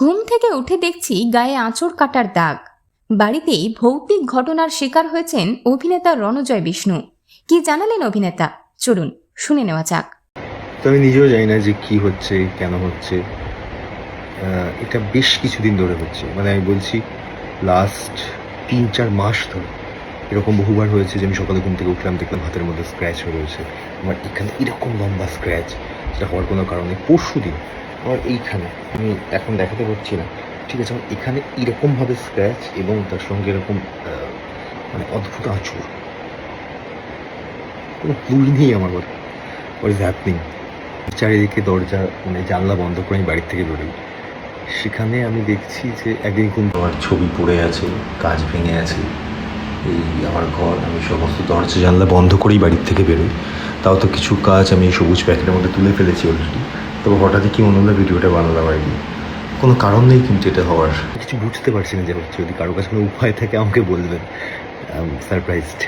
ঘুম থেকে উঠে দেখছি গায়ে আঁচড় কাটার দাগ। বাড়িতেই ভৌতিক ঘটনার শিকার হয়েছেন অভিনেতা রণজয় বিষ্ণু। কি জানালেন অভিনেতা? চলুন, শুনে নেওয়া যাক। তো আমি নিজেও জানি না যে কি হচ্ছে, কেন হচ্ছে। এটা বেশ কিছুদিন ধরে হচ্ছে। মানে আমি বলছি লাস্ট তিন চার মাস ধরে। এরকম বহুবার হয়েছে যে আমি সকালে ঘুম থেকে উঠলাম, দেখলাম হাতের মধ্যে স্ক্র্যাচ হয়ে রয়েছে। আমার এখানে এরকম লম্বা স্ক্র্যাচ যেটা হওয়ার কোনো কারণে পরশু দিন আমার এইখানে। আমি এখন দেখাতে পারছি না। ঠিক আছে, আমার এখানে এরকমভাবে স্ক্র্যাচ এবং তার সঙ্গে এরকম মানে অদ্ভুত আঁচড় কোনো ক্লুই নেই আমার হোয়াট ইজ হ্যাপনিং চারিদিকে দরজা মানে জানলা বন্ধ করে আমি বাড়ির থেকে বেরোই। সেখানে আমি দেখছি যে একদিন কোন আমার ছবি পড়ে আছে, কাজ ভেঙে আছে। এই আমার ঘর, আমি সমস্ত দরজা, জানলা বন্ধ করেই বাড়ির থেকে বেরোই। তাও তো কিছু কাজ আমি সবুজ প্যাকেটের মধ্যে তুলে ফেলেছি অলরেডি তবে হঠাৎই কি মনে হলো ভিডিওটা বানালাম আর কি? কোনো কারণ নেই কিন্তু এটা হওয়ার। কিছু বুঝতে পারছি না যে যদি কারও কাছে কোনো উপায় থাকে আমাকে বলবেন। সারপ্রাইজড